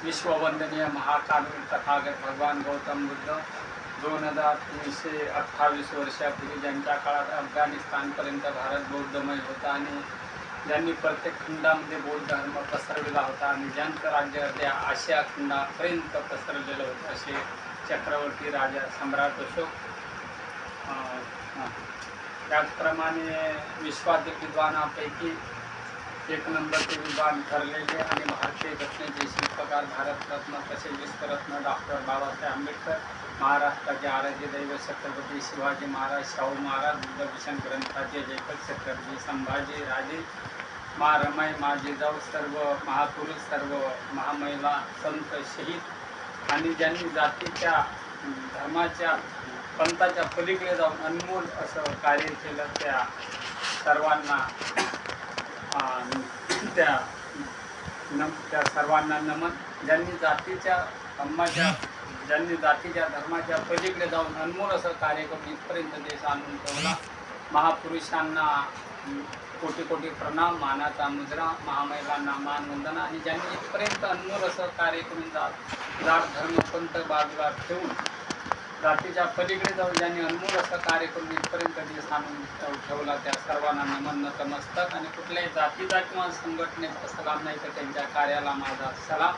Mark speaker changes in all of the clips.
Speaker 1: विश्ववंदनीय महाकाव्य तथागत भगवान गौतम बुद्ध दोन हजार तीनशे अठ्ठावीस वर्षापूर्वी ज्यांच्या काळात अफगाणिस्तानपर्यंत भारत बौद्धमय होता आणि ज्यांनी प्रत्येक खंडामध्ये बौद्ध धर्म पसरविला होता आणि ज्यांचं राज्य त्या आशिया खंडापर्यंत पसरलेलं होतं असे चक्रवर्ती राजा सम्राट अशोक त्याचप्रमाणे विश्वातील विद्वानापैकी एक नंबरचे विद्वान ठरलेले आणि भारतीय घटनेचे शिल्पकार भारतरत्न तसेच विश्वरत्न डॉक्टर बाबासाहेब आंबेडकर महाराष्ट्राचे आराध्य दैव छत्रपती शिवाजी महाराज शाहू महाराज बुद्धभूषण ग्रंथाचे लेखक छत्रपती संभाजी राजे मा रमाई मा जिजाऊ सर्व महापुरुष सर्व महामहिला संत शहीद आणि ज्यांनी जातीच्या धर्माच्या पंथाच्या पलीकडे जाऊन अनमोल असं कार्य केलं त्या सर्वांना त्या नम त्या सर्वांना नमन. ज्यांनी जातीच्या धर्माच्या ज्यांनी जातीच्या धर्माच्या पलीकडे जाऊन अनमोल असं कार्य करून इथपर्यंत देश आणून ठेवला. महापुरुषांना कोटी कोटी प्रणाम मानाचा मुद्रा महामहिलांना मान वंदना. आणि ज्यांनी इथपर्यंत अनमोल असं कार्य करून जात जात धर्मपंथ बाजूला ठेवून जातीच्या पलीकडे जाऊन ज्यांनी अनमोल असं कार्य करून इथपर्यंत देश आणून ठेव- ठेवला त्या सर्वांना नमन नतमस्तक. आणि कुठल्याही जातीचा किंवा संघटनेचा सलाम नाही तर त्यांच्या कार्याला माझा सलाम.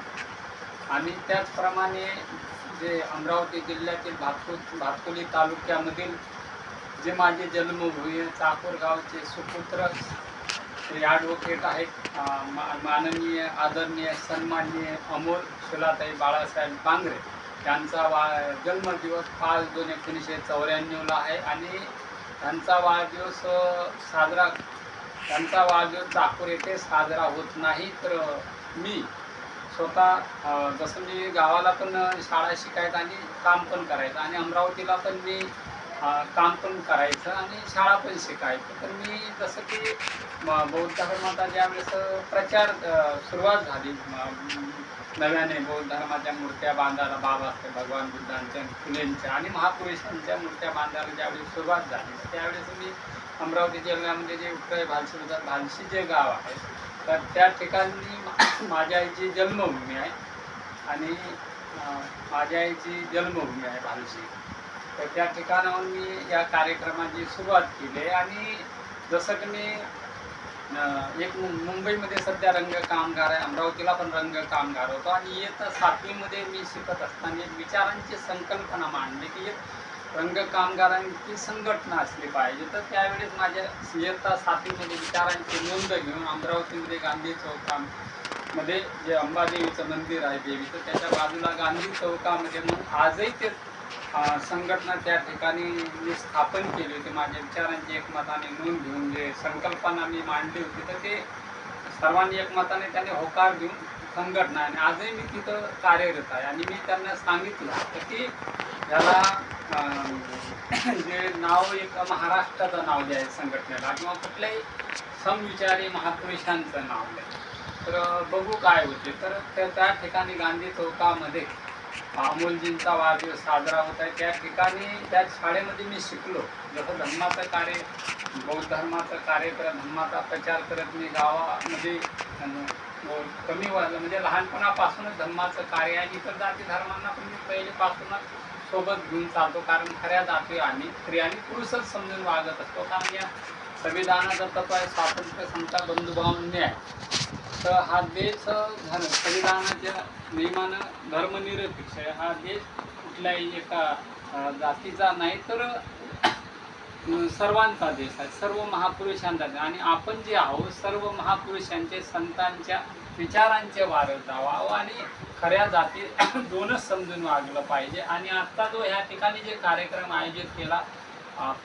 Speaker 1: आणि त्याचप्रमाणे जे अमरावती जिल्ह्यातील भातकु भातकुली तालुक्यामधील जे माझे जन्मभूमी आहे, चाकूर गावचे सुपुत्र श्री ॲडव्होकेट आहेत मा- माननीय आदरणीय सन्माननीय अमोल सुलाताई बाळासाहेब बांगरे. त्यांचा वा जन्मदिवस पाच दोन एकोणीसशे चौऱ्याण्णवला आहे आणि त्यांचा वाढदिवस साजरा त्यांचा वाढदिवस चाकूर येथे साजरा होत नाही. तर मी स्वतः जसं मी गावाला पण शाळा शिकायचं आणि काम पण करायचं आणि अमरावतीला पण मी काम पण करायचं आणि शाळा पण शिकायचं. तर मी जसं की म- बौद्ध धर्माचा ज्यावेळेस प्रचार सुरुवात झाली नव्याने बौद्ध धर्माच्या मूर्त्या बांधायला बाबासाहेब भगवान बुद्धांच्या फुलेंच्या आणि महापुरुषांच्या मूर्त्या बांधायला ज्यावेळी सुरुवात झाली त्यावेळेस मी अमरावती जिल्ह्यामध्ये जे उकळे भालशी भालशी जे गाव आहे तर त्या ठिकाणी माझ्या आईची जन्मभूमी आहे आणि माझ्या आईची जन्मभूमी आहे भालशी तर त्या ठिकाणाहून मी या कार्यक्रमाची सुरुवात केली आणि जसं की मी एक मुंबईमध्ये सध्या रंग कामगार आहे अमरावतीला पण रंग कामगार होतो आणि इयत्ता सातवीमध्ये मी शिकत असताना एक विचारांची संकल्पना मांडली की एक रंग कामगारांची संघटना असली पाहिजे. तर त्यावेळेस माझ्या इयत्ता सातवीमध्ये विचारांची नोंद घेऊन अमरावतीमध्ये गांधी चौकामध्ये जे अंबादेवीचं मंदिर आहे देवीचं त्याच्या बाजूला गांधी चौकामध्ये मग आजही ते संघटना त्या ठिकाणी मी स्थापन केली होती. माझ्या विचारांची एकमताने नोंद घेऊन जे संकल्पना मी मांडली होती तर ते सर्वांनी एकमताने त्याने होकार देऊन संघटना आणि आजही मी तिथं कार्यरत आहे. आणि मी त्यांना सांगितलं तर की याला अं, जे नाव एक महाराष्ट्राचं नाव जे आहे संघटनेला किंवा कुठल्याही समविचारी महापुरुषांचं नाव द्या तर बघू काय होते. तर त्या त्या ठिकाणी गांधी चौकामध्ये अमोलजींचा वाढदिवस साजरा होत आहे. त्या ठिकाणी त्या शाळेमध्ये मी शिकलो. जसं धर्माचं कार्य बौद्ध धर्माचं कार्य करत धर्माचा प्रचार करत मी गावामध्ये कमी व्हायला म्हणजे लहानपणापासूनच धर्माचं कार्य आहे. इतर जाती धर्मांना पण मी पहिलेपासूनच सोबत घेऊन चालतो. कारण खऱ्या जाती आम्ही स्त्री आणि पुरुषच समजून वागत असतो. कारण या संविधानाचा तत्व आहे स्वातंत्र्य समता बंधुभाव न्याय तर हा देश धर्म संविधानाच्या नियमानं धर्मनिरपेक्ष आहे. हा देश कुठल्याही एका जातीचा नाही तर सर्वांचा देश आहे. सर्व महापुरुषांचा देश आणि आपण जे आहोत सर्व महापुरुषांचे संतांच्या विचारांचे वारस आहोत. आणि खऱ्या जाती दोनच समजून वागलं पाहिजे. आणि आत्ता जो ह्या ठिकाणी जे कार्यक्रम आयोजित केला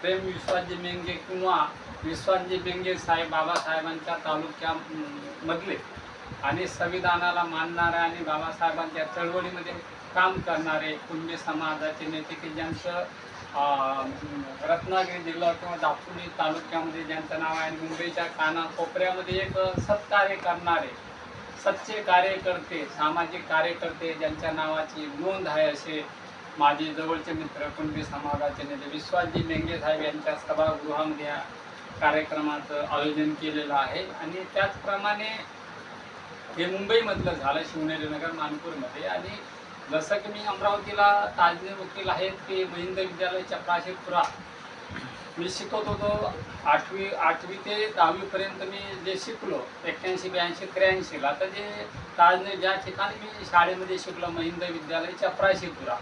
Speaker 1: प्रेम विश्वास जे मेंगे किंवा विश्वाजी मेंगे साहेब बाबासाहेबांच्या तालुक्यामधले आणि संविधानाला मानणारे आणि बाबासाहेबांच्या चळवळीमध्ये काम करणारे कुंभी समाजाचे नेते की ज्यांचं रत्नागिरी जिल्हा किंवा दापोली तालुक्यामध्ये ज्यांचं नाव आहे आणि मुंबईच्या कानाकोपऱ्यामध्ये एक सत्कार्य करणारे सच्चे कार्यकर्ते सामाजिक कार्यकर्ते ज्यांच्या नावाची नोंद आहे असे माझे जवळचे मित्र कुणबी समाजाचे नेते विश्वासजी मेंगे साहेब यांच्या सभागृहामध्ये कार्यक्रमाचं आयोजन केलेलं आहे. आणि त्याचप्रमाणे हे मुंबईमधलं झालं शिवनेरी नगर मानपूरमध्ये. आणि जसं की मी अमरावतीला ताजने वकील आहेत की महिंद विद्यालय चपराशीपुरा मी शिकवत होतो आठवी आठवी ते दहावीपर्यंत मी जे शिकलो एक्क्याऐंशी ब्याऐंशी त्र्याऐंशीला तर जे ताजने ज्या ठिकाणी मी शाळेमध्ये शिकलो महिंद विद्यालय चपराशीपुरा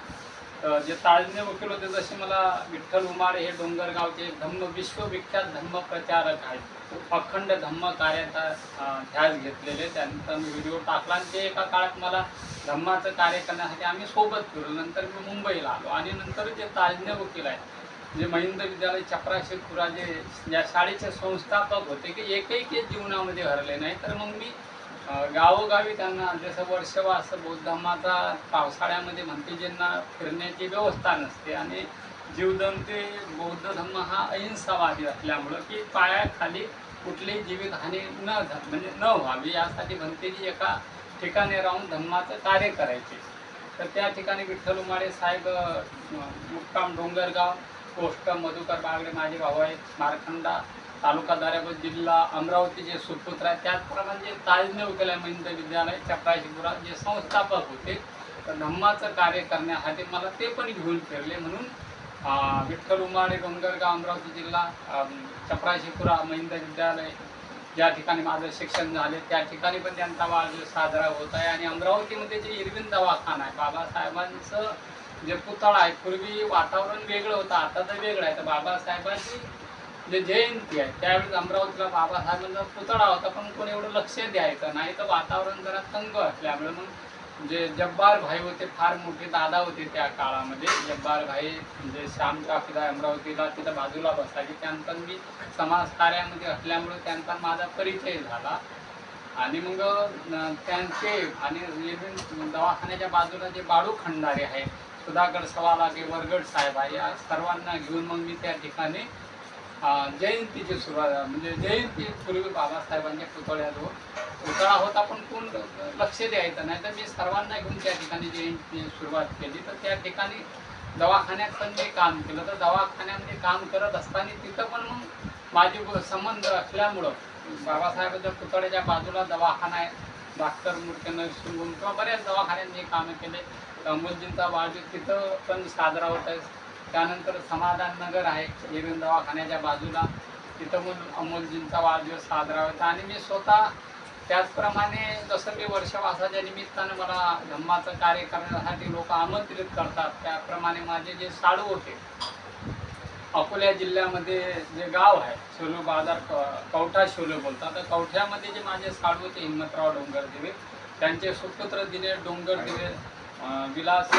Speaker 1: जे ताजने वकील होते जसे मला विठ्ठल उमाडे हे डोंगरगावचे धम्म विश्वविख्यात धम्म प्रचारक आहेत. अखंड धम्म कार्याचा ध्यास घेतलेले. त्यानंतर मी व्हिडिओ टाकला आणि ते एका काळात मला धम्माचं कार्य करण्यासाठी आम्ही सोबत फिरलो. नंतर मी मुंबईला आलो आणि नंतर जे ताजने वकील आहेत जे महिंद्र विद्यालय चपराशीपुरा जे या शाळेचे संस्थापक होते की एकही केस जीवनामध्ये हरले नाही. तर मग मी गावोगावी त्यांना जसं वर्षवास बौद्ध धर्माचा पावसाळ्यामध्ये ज्यांना फिरण्याची व्यवस्था नसते आणि जीवदंते बौद्ध धर्म हा अहिंसावादी असल्यामुळं की पायाखाली कुठलीही जीवितहानी न झा म्हणजे न व्हावी यासाठी भंतेजी एका ठिकाणी राहून धम्माचं कार्य करायचे. तर त्या ठिकाणी विठ्ठल उमाडे साहेब मुक्काम डोंगरगाव कोष्ट मधुकर बागडे माझे भाऊ आहेत मारखंडा तालुका दाऱ्याबद जिल्हा अमरावती जे सुपुत्र आहे त्याचप्रमाणे जे ताजने उकेला महिंद विद्यालय चपराशीपुरा जे संस्थापक होते. तर धम्माचं कार्य करण्यासाठी मला ते पण घेऊन फिरले म्हणून विठ्ठल उमाडे डोंगरगाव अमरावती जिल्हा चपराशीपुरा महिंद विद्यालय ज्या ठिकाणी माझं शिक्षण झाले त्या ठिकाणी पण त्यांचा वाढदिवस साजरा होत आहे. आणि अमरावतीमध्ये जे इरविन दवाखाना आहे बाबासाहेबांचं जे पुतळा आहे पूर्वी वातावरण वेगळं होतं आता तर वेगळं आहे. तर बाबासाहेबांची जे जयंती आहे. त्यावेळेस अमरावतीला बाबासाहेबांचा पुतळा होता पण कोणी एवढं लक्ष द्यायचं नाही. तर वातावरण जरा तंग असल्यामुळे मग जे जब्बार भाई होते फार मोठे दादा होते त्या काळामध्ये. जब्बार भाई म्हणजे श्याम काफीदा अमरावतीला तिथं बाजूला बसायचे. त्यानंतर मी समाज कार्यामध्ये असल्यामुळे त्यांचा माझा परिचय झाला. आणि मग त्यांचे आणि दवाखान्याच्या बाजूला जे बाळू खंडारे आहेत सुधाकर सवालागे वरगड साहेब आहे या सर्वांना घेऊन मग मी त्या ठिकाणी जयंतीची सुरुवात म्हणजे जयंती पूर्वी बाबासाहेबांच्या पुतळ्याजवळ पुतळा होता पण कोण लक्ष द्यायचं नाही. तर मी सर्वांना घेऊन त्या ठिकाणी जयंतीची सुरुवात केली. तर त्या ठिकाणी दवाखान्यात पण मी काम केलं. तर दवाखान्यामध्ये काम करत असताना तिथं पण मग माझे संबंध असल्यामुळं बाबासाहेबांच्या पुतळ्याच्या बाजूला दवाखाना आहे. डॉक्टर मूर्ती नर्सिंग होम किंवा बऱ्याच दवाखान्यात मी कामं केले. अमोलजींचा वाढदिवस तिथं पण साजरा होत आहे. त्यानंतर समाधान नगर आहे एरन दवाखान्याच्या बाजूला. तिथं पण अमोलजींचा वाढदिवस साजरा होता आणि मी स्वतः त्याचप्रमाणे जसं मी वर्षवासाच्या निमित्तानं मला धम्माचं कार्य करण्यासाठी लोक आमंत्रित करतात त्याप्रमाणे माझे जे साडू होते अकोला जिल्ह्यामध्ये जे गाव आहे शोलू बाजार क- कवठा शोलू बोलतात. तर कवठ्यामध्ये जे माझे साडू होते हिमतराव डोंगर दिवे त्यांचे सुपुत्र दिले डोंगर दिवे विलास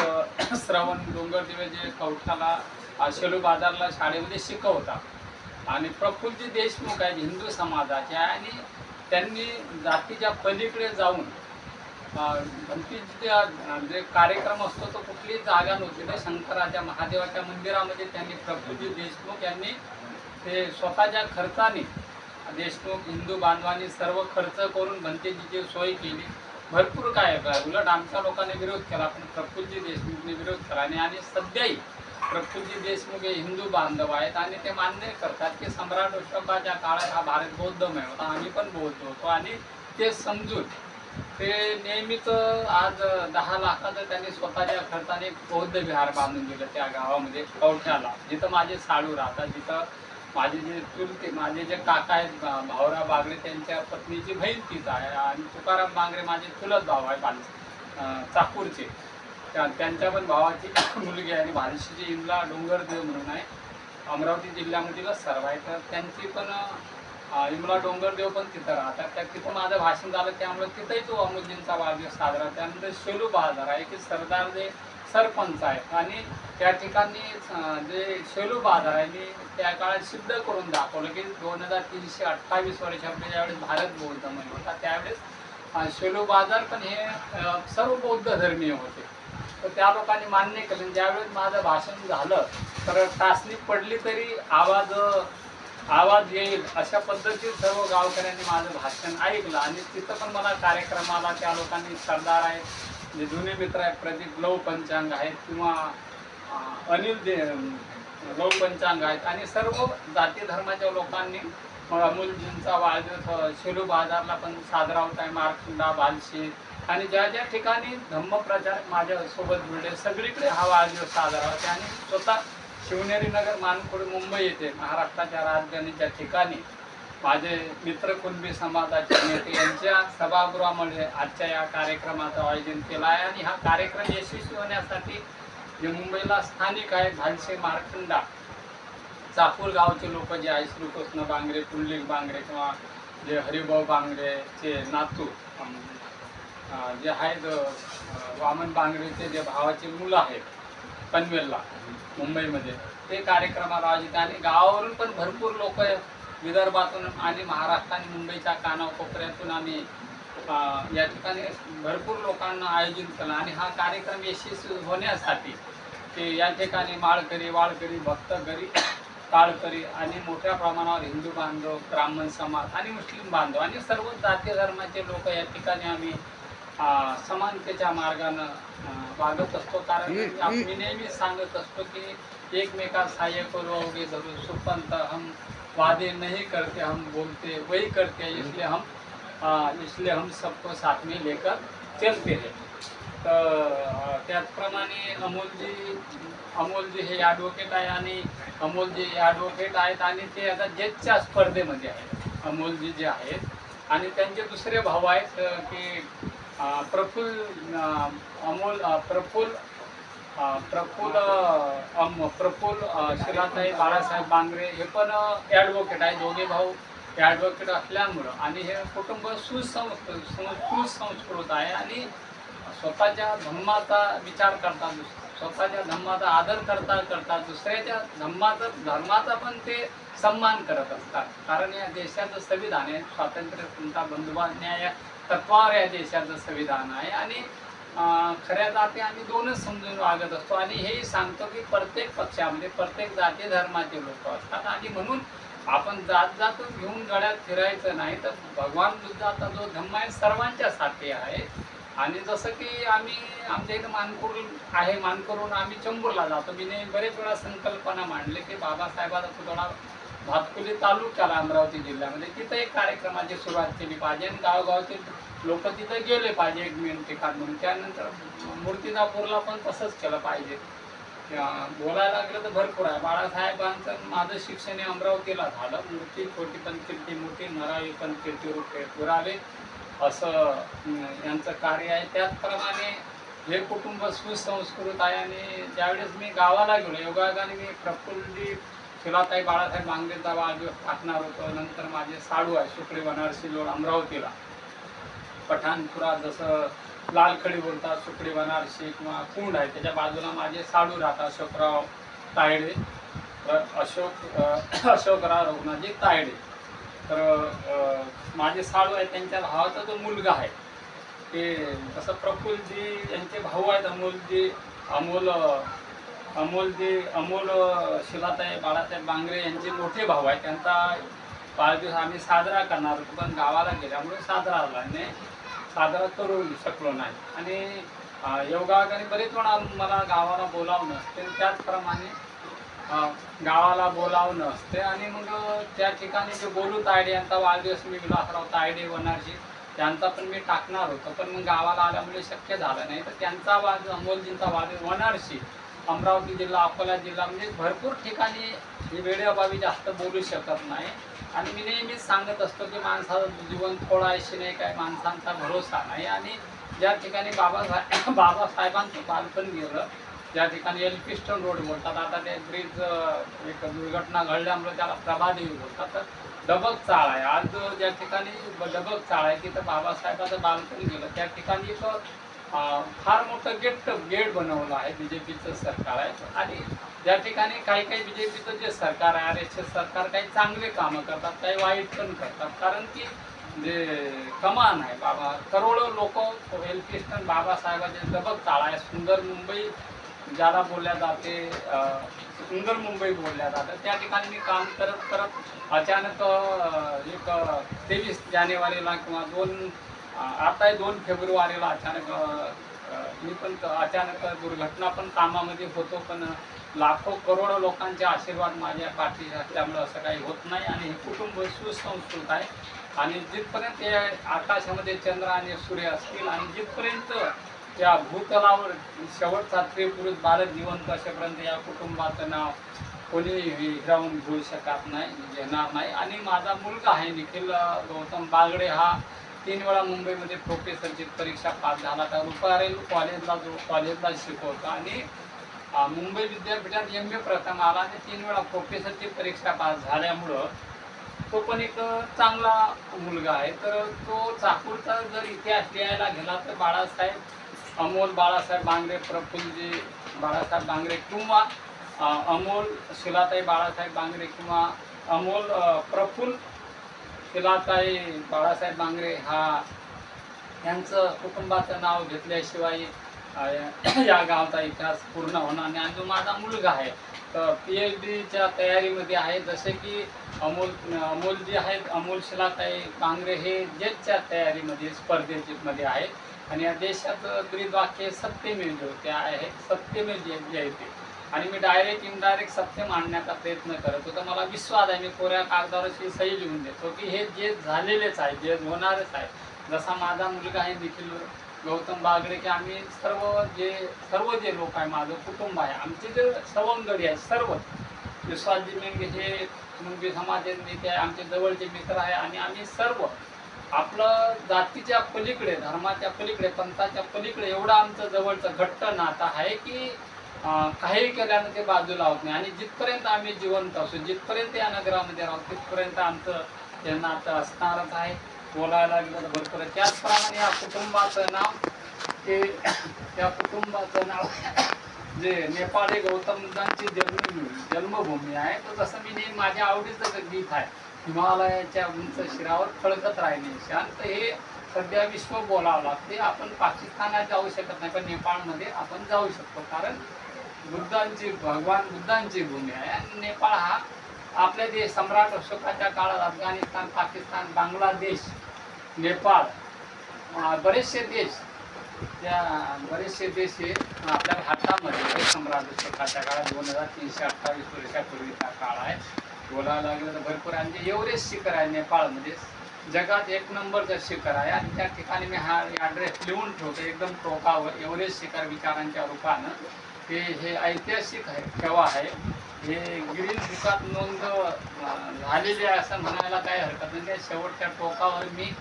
Speaker 1: श्रवण डोंगरदेवे जे कवठाला शेलू बाजारला शाळेमध्ये शिकवतात. आणि प्रफुल्लजी देशमुख आहेत हिंदू समाजाचे आणि त्यांनी जातीच्या पलीकडे जाऊन गणपतीचा जे कार्यक्रम असतो तो कुठलीही जागा नव्हती तर शंकराच्या महादेवाच्या मंदिरामध्ये त्यांनी प्रभूजी देशमुख यांनी ते स्वतःच्या खर्चाने देशमुख हिंदू बांधवांनी सर्व खर्च करून भंतेजीची सोय केली. भरपूर काय उलट आमच्या लोकांनी विरोध केला पण प्रफुल्लजी देशमुखने विरोध केला. आणि आणि सध्याही प्रफुल्लजी देशमुख हे हिंदू बांधव आहेत आणि ते मान्य करतात की सम्राट अशोकाच्या काळात हा भारत बौद्धमय होता. आम्ही पण बौद्ध होतो. आणि ते समजून ते नेहमीच आज दहा लाखाचं त्यांनी स्वतःच्या खर्चाने बौद्ध विहार बांधून दिलं त्या गावामध्ये कवठ्याला. जिथं माझे साडू राहतात जिथं माझे जे चुलते माझे जे काका आहेत भाऊराव बागडे त्यांच्या पत्नीची बहीण तीच आहे आणि तुकाराम बांगरे माझे चुलत भाऊ आहे पाल चाकूरचे. त्या त्यांच्या पण भावाची मुलगी आहे आणि भालशीची इमला डोंगरदेव म्हणून आहे. अमरावती जिल्ह्यामधीलच सर्व आहे. तर त्यांची पण इमला डोंगरदेव पण तिथं राहतात. त्या तिथं माझं भाषण झालं त्यामुळे तिथंही तो अमोलजींचा वाढदिवस साजरा त्यानंतर शेलू बहादर आहे की सरदार जे सरपंच आहेत आणि त्या ठिकाणी जे शेलू बहादर आहे मी त्या काळात सिद्ध करून दाखवलं की दोन हजार तीनशे अठ्ठावीस वर्षापूर्वी ज्यावेळेस भारत बौद्धमय होता त्यावेळेस अं, शेलू बाजार पण हे सर्व बौद्ध धर्मीय होते. तर त्या लोकांनी मान्य केलं. ज्यावेळेस माझं भाषण झालं तर टाचणी पडली तरी आवाज आवाज येईल अशा पद्धतीत सर्व गावकऱ्यांनी माझं भाषण ऐकलं आणि तिथं पण मला कार्यक्रमाला त्या लोकांनी सरदार आहेत जे जुने मित्र आहेत प्रदीप लव पंचांग आहेत किंवा अनिल दे लव पंचांग आहेत आणि सर्व जाती धर्माच्या लोकांनी अमूलजींचा वाढदिवस शेलू बाजारला पण साजरा होत आहे मारकुंडा बालशी आणि ज्या ज्या ठिकाणी धम्मप्रचारक माझ्यासोबत जुळले सगळीकडे हा वाढदिवस साजरा होते आणि स्वतः शिवनेरी नगर मानखुड मुंबई येथे महाराष्ट्राच्या राजधानीच्या ठिकाणी माझे मित्र कुणबी समाजाचे नेते यांच्या सभागृहामध्ये आजच्या या कार्यक्रमाचं आयोजन केलं आहे. आणि हा कार्यक्रम यशस्वी होण्यासाठी जे मुंबईला स्थानिक आहे भालसे मारखंडा चाकूर गावचे लोक जे आहे श्रीकृष्ण बांगरे पुंडलिक बांगरे किंवा जे हरिभाऊ बांगरेचे नातू जे आहेत वामन बांगरेचे जे भावाचे मुलं आहेत पनवेलला मुंबईमध्ये. ते कार्यक्रमाला आयोजित आणि गावावरून पण भरपूर लोक विदर्भातून आणि महाराष्ट्र आणि मुंबईच्या कानाकोपऱ्यातून आम्ही या ठिकाणी भरपूर लोकांना आयोजित केलं. आणि हा कार्यक्रम यशस्वी होण्यासाठी ते या ठिकाणी माळकरी वाळकरी भक्तकरी काळकरी आणि मोठ्या प्रमाणावर हिंदू बांधव ब्राह्मण समाज आणि मुस्लिम बांधव आणि सर्व जाती धर्माचे लोक या ठिकाणी आम्ही समानतेच्या मार्गानं वागत असतो. कारण मी नेहमी सांगत असतो की एकमेका सहाय्य करो अवघे धरू. सुपंत हम वादे नहीं करते हम बोलते वही करते इसलिए हम इसलिए हम सबको साथ में लेकर चलते हैं। तर अं, त्याचप्रमाणे अमोलजी अमोलजी हे ॲडव्होकेट आहे आणि अमोलजी हे ॲडव्होकेट आहेत आणि ते आता जेटच्या स्पर्धेमध्ये आहेत. अमोलजी जे आहेत आणि त्यांचे दुसरे भाऊ आहेत की प्रफुल्ल अमोल प्रफुल प्रफुल अम प्रफुल शिलाताई बाळासाहेब बांगरे हे पण ॲडव्होकेट आहे. दोघे भाऊ ॲडव्होकेट असल्यामुळं. आणि हे कुटुंब सुसंस्कृत सुसंस्कृत आहे. आणि स्वतःच्या धम्माचा विचार करतात स्वतःच्या धम्माचा आदर करता करता दुसऱ्याच्या धम्माचा धर्माचा पण ते सन्मान करत असतात. कारण या देशाचं संविधान आहे. स्वातंत्र्य समता बंधुभाव न्याय तत्वावर या देशाचं संविधान आहे. आणि खऱ्या जाती आम्ही दोनच समजून वागत असतो. आणि हेही सांगतो की प्रत्येक पक्षामध्ये प्रत्येक जाती धर्माचे लोक असतात. आणि म्हणून आपण जात जात घेऊन गळ्यात फिरायचं नाही तर भगवान बुद्धाचा जो धम्म आहे सर्वांच्यासाठी आहे. आणि जसं की आम्ही आमच्या इथं मानकुर आहे मानकरून आम्ही चंबूरला जातो. मी बरेच वेळा संकल्पना मांडले की बाबासाहेबाचा पुतळा भातकुली तालुक्याला अमरावती जिल्ह्यामध्ये. तिथं एक कार्यक्रमाची सुरुवात केली पाहिजे. आणि गावगावचे लोक तिथं गेले पाहिजे एक मेन काढून म्हणून. त्यानंतर मूर्तिजापूरला पण तसंच केलं पाहिजे. बोलायला लागलं तर भरपूर आहे. बाळासाहेबांचं माझं शिक्षण हे अमरावतीला झालं. मूर्ती छोटी पण कीर्ती मोठी नरावी पण कीर्ती रुपये पुरावे. असं यांचं कार्य आहे. त्याचप्रमाणे हे कुटुंब सुसंस्कृत आहे. आणि ज्यावेळेस मी गावाला गेलो योगायोगाने मी प्रफुल्ली शिलाताई बाळासाहेब बांगरेचा वाढदिवस टाकणार होतो. नंतर माझे साडू आहे सुकडी बनारसी लोड अमरावतीला. पठाणपुरा जसं लालखडी बोलतात सुकडी बनारसी किंवा कुंड आहे त्याच्या बाजूला माझे साडू राहतात अशोकराव तायडे. तर अशोक अशोकराव रघुनाथजी तायडे. तर माझे साडू आहे त्यांच्या भावाचा जो मुलगा आहे ते जसं प्रफुल्लजी यांचे भाऊ आहेत अमोलजी अमोल अमोलजी अमोल शिलाताई बाळासाहेब बांगरे यांचे मोठे भाऊ आहे त्यांचा वाढदिवस आम्ही साजरा करणार होतो पण गावाला गेल्यामुळे साजरा झाला आणि साजरा करू शकलो नाही. आणि अं, योगायोगाने बरेच वेळा मला गावाला बोलावणं असते त्याचप्रमाणे गावाला बोलावणं असते. आणि मग त्या ठिकाणी जे बोलू तायडे यांचा वाढदिवस मी विलासराव तायडे वनारजी त्यांचा पण मी टाकणार होतो. पण मग गावाला आल्यामुळे शक्य झालं नाही. तर त्यांचा वाद अमोलजींचा वाद वनारशी अमरावती जिल्हा अकोला जिल्हा म्हणजे भरपूर ठिकाणी हे वेळेअभावी जास्त बोलू शकत नाही. आणि मी नेहमीच सांगत असतो की माणसाचं जीवन थोडा अशी नाही काय माणसांचा भरोसा नाही. आणि ज्या ठिकाणी बाबासाहेब बाबासाहेबांचं बालपण गेलं ज्या ठिकाणी एल पिस्टन रोड बोलतात आता ते ब्रिज एक दुर्घटना घडल्यामुळे त्याला प्रभादेवी बोलतात. तर डबक चाळ आहे. आज ज्या ठिकाणी ब- डबक चाळ आहे तिथं बाबासाहेबाचं बालपण गेलं. त्या ठिकाणी तर फार मोठं गेट गेट बनवलं आहे बी जे पीचं सरकार आहे. आणि ज्या ठिकाणी काही काही बी जे पीचं जे सरकार आहे आर एस एस सरकार काही चांगले कामं करतात काही वाईट पण करतात. कारण की जे कमान आहे बाबा करोडो लोक एल कृष्णन बाबासाहेबांचे दबक चाळ आहे. सुंदर मुंबई ज्याला बोलल्या जाते सुंदर मुंबई बोलल्या जातं. त्या ठिकाणी मी काम करत करत अचानक एक तेवीस जानेवारीला किंवा दोन आता दोन फेब्रुवारीला अचानक मी पण अचानक दुर्घटना पण कामामध्ये होतो पण लाखो करोडो लोकांचे आशीर्वाद माझ्या पाठी असल्यामुळे असं काही होत नाही आणि हे कुटुंब सुसंस्कृत आहे. आणि जिथपर्यंत हे आकाशामध्ये चंद्र आणि सूर्य असतील आणि जिथपर्यंत या भूतलावर शेवटचा त्रिपुरुष पुरुष बालक जिवंत असेपर्यंत या कुटुंबाचं नाव कोणी हिरावून घेऊ शकत नाही घेणार नाही. आणि माझा मुलगा आहे निखिल गौतम बागडे हा तीन वेळा मुंबईमध्ये प्रोफेसरची परीक्षा पास झाला तर रुपारेल कॉलेजला जो कॉलेजला शिकवतो. आणि मुंबई विद्यापीठात एम ए प्रथम आला आणि तीन वेळा प्रोफेसरची परीक्षा पास झाल्यामुळं तो पण एक चांगला मुलगा आहे. तर तो चाकूरचा जर इतिहास लिहायला गेला तर बाळासाहेब अमोल बाळासाहेब बांगरे प्रफुल्लजी बाळासाहेब बांगरे किंवा अमोल शिलाताई बाळासाहेब बांगरे किंवा अमोल प्रफुल्ल शिलाताई बाळासाहेब बांगरे हा यांचं कुटुंबाचं नाव घेतल्याशिवाय या गावचा इतिहास पूर्ण होणार नाही. आणि जो माझा मुलगा आहे तर पी एच डीच्या तयारीमध्ये आहे. जसे की अमोल अमोल जे आहेत अमोल शिलाताई बांगरे हे जेटच्या तयारीमध्ये स्पर्धेमध्ये आहेत. आणि या देशात ब्रीदवाक्य सत्यमेव ते आहे. सत्यमेव जे जयते. आणि मी डायरेक्ट इनडायरेक्ट सत्य मांडण्याचा प्रयत्न करत होतो. मला विश्वास आहे मी कोऱ्या कागदावर सही लिहून देतो की हे जे झालेलेच आहे जे होणारच आहे. जसा माझा मुलगा आहे देखील गौतम बागडे की आम्ही सर्व जे सर्व जे लोक आहे माझं कुटुंब आहे आमचे जे सवंगडी आहे सर्व. विश्वासजी मेंगे हे मुंबई समाजाचे नेते आहे आमचे जवळचे मित्र आहे आणि आम्ही सर्व. आपलं जातीच्या पलीकडे धर्माच्या पलीकडे पंथाच्या पलीकडे एवढं आमचं जवळचं घट्ट नातं आहे की काहीही काही केल्यानं ते बाजूला होत नाही. आणि जिथपर्यंत आम्ही जिवंत असू जिथपर्यंत या नगरामध्ये राहू तिथपर्यंत आमचं त्यांना आता असणारच आहे. बोलायला गेलं तर भरपूर. आहे. त्याचप्रमाणे या कुटुंबाचं नाव ते त्या कुटुंबाचं नाव जे नेपाळी गौतम बुद्धांची जन्म जन्मभूमी आहे. तर तसं मी नेहमी माझ्या आवडीचं गीत आहे हिमालयाच्या उंच शिरावर फळकत राहिले. शांत हे सध्या विश्व बोलावं लागते. आपण पाकिस्तानात जाऊ शकत नाही पण नेपाळमध्ये आपण जाऊ शकतो. कारण बुद्धांची भगवान बुद्धांची भूमी आहे. आणि नेपाळ हा आपल्या देश सम्राट अशोकाच्या काळात अफगाणिस्तान पाकिस्तान बांगलादेश नेपाळ बरेचसे देश त्या बरेचसे देश हे आपल्या भारतामध्ये सम्राट अशोकाच्या काळात दोन हजार तीनशे अठ्ठावीस वर्षापूर्वीचा काळ आहे. बोलायला लागलं तर भरपूर आणि जे शिखर आहे नेपाळमध्ये जगात एक नंबरचं शिखर आहे आणि त्या ठिकाणी मी हा ॲड्रेस लिहून ठेवतो एकदम टोकावर एव्हरेस्ट शिखर विचारांच्या रूपानं. ते हे ऐतिहासिक आहे केव्हा आहे? हे गिरीन बुकात नोंद झालेली आहे असं म्हणायला काही हरकत नाही. त्या शेवटच्या टोकावर मी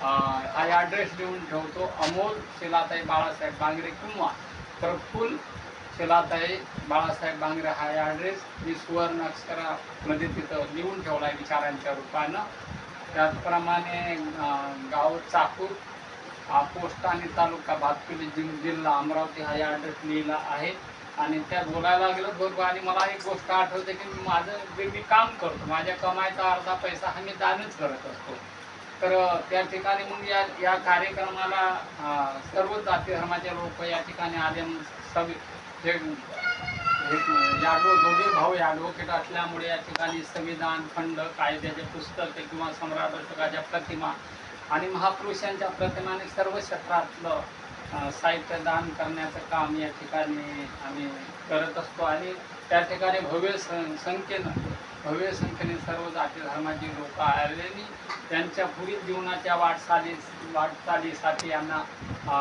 Speaker 1: हा ॲड्रेस लिहून ठेवतो. अमोल शिलाताई बाळासाहेब बांगरे किंवा प्रफुल्ल शिलाताई बाळासाहेब बांगरे हा ॲड्रेस मी सुवर्ण अक्षरामध्ये तिथं लिहून ठेवला आहे विचारांच्या रूपानं. त्याचप्रमाणे गाव चाकूर हा पोस्ट आणि तालुका भातकुली जिल जिल्हा अमरावती हा या ॲड्रेस लिहिला आहे. आणि त्यात बोलायला लागलं बरोबर आणि मला एक गोष्ट आठवते की मी माझं जे मी काम करतो माझ्या कमाईचा अर्धा पैसा हा मी दानच करत असतो. तर त्या ठिकाणी मग या या कार्यक्रमाला सर्व जाती धर्माचे लोक या ठिकाणी आले मग सगळे यादव हे दोघे भाऊ ॲडव्होकेट असल्यामुळे या ठिकाणी संविधान खंड कायद्याचे पुस्तक किंवा सम्राट अशोकाच्या प्रतिमा आणि महापुरुषांच्या प्रतिमाने सर्व क्षेत्रातलं साहित्य दान करण्याचं काम या ठिकाणी आम्ही करत असतो. आणि त्या ठिकाणी भव्य सं संख्येनं भव्य संख्येने सर्व जाती धर्माची लोक आलेली त्यांच्या पुढील जीवनाच्या वाटचाली वाटचालीसाठी यांना अ,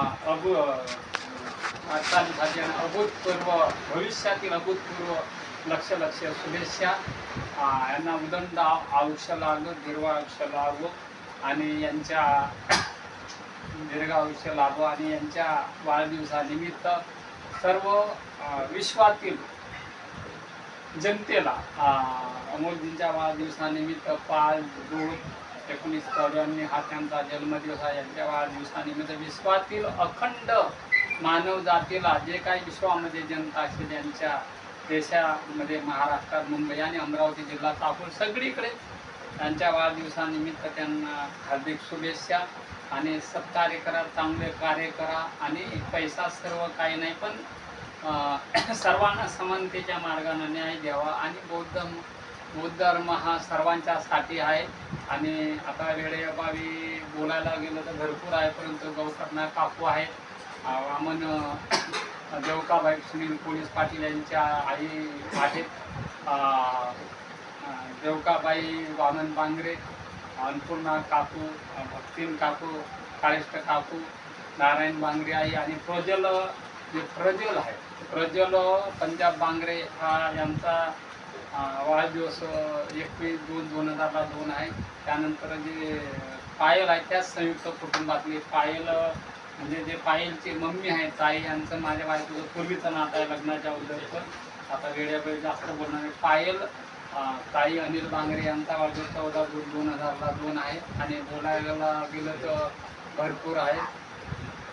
Speaker 1: अभू वाटचालीसाठी अभूतपूर्व भविष्यातील अभूतपूर्व लक्ष लक्ष शुभेच्छा. यांना उदंड आयुष्य लागो दीर्घ आयुष्य लागो आणि यांच्या दीर्घ आयुष्य लाभो आणि यांच्या वाढदिवसानिमित्त सर्व विश्वातील जनतेला अमोलजींच्या वाढदिवसानिमित्त पाच दोन एकोणीस चौऱ्याण्णव हा त्यांचा जन्मदिवस आहे. यांच्या वाढदिवसानिमित्त विश्वातील अखंड मानव जातीला जे काही विश्वामध्ये जनता असेल यांच्या देशामध्ये महाराष्ट्रात मुंबई आणि अमरावती जिल्हा चाकूर सगळीकडे त्यांच्या वाढदिवसानिमित्त त्यांना हार्दिक शुभेच्छा आणि सत्कार्य करा चांगले कार्य करा आणि पैसा सर्व काही नाही पण सर्वांना समानतेच्या मार्गाने न्याय द्यावा आणि बौद्ध बौद्ध धर्म हा सर्वांच्यासाठी आहे. आणि आता वेळेअभावी बोलायला गेलं तर भरपूर आहे परंतु गौकर्णा काकू आहेत. वामन देवकाबाई सुनील पोलीस पाटील यांच्या आई आहेत. देवकाबाई वामन बांगरे अन्नपूर्णा काकू भक्तीन काकू काळेष्ट काकू नारायण बांगरे आई आणि प्रज्वल जे प्रज्वल आहे प्रज्वल पंजाब बांगरे हा यांचा वाढदिवस एकवीस दोन दोन हजारला दोन आहे. त्यानंतर जे पायल आहे त्याच संयुक्त कुटुंबातली पायल म्हणजे जे पायलची मम्मी आहे ताई यांचं माझ्या बायकोचं पूर्वीचं नातं आहे लग्नाच्या अगोदरचं. आता वेळेवेळी जास्त बोलणार नाही पायल ताई अनिल बांगरे यांचा वाढदिवस चौदा जून दोन हजारला दोन आहे. आणि बोलायला गेलं तर भरपूर आहे.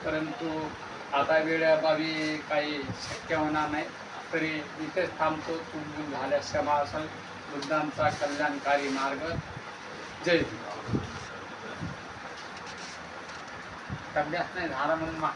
Speaker 1: परंतु आता वेळेअभावी काही शक्य होणार नाही. तरी इथेच थांबतो. चूक झाल्यास क्षमा असेल. बुद्धांचा कल्याणकारी मार्ग. जय भीम. नाही झाला म्हणून मा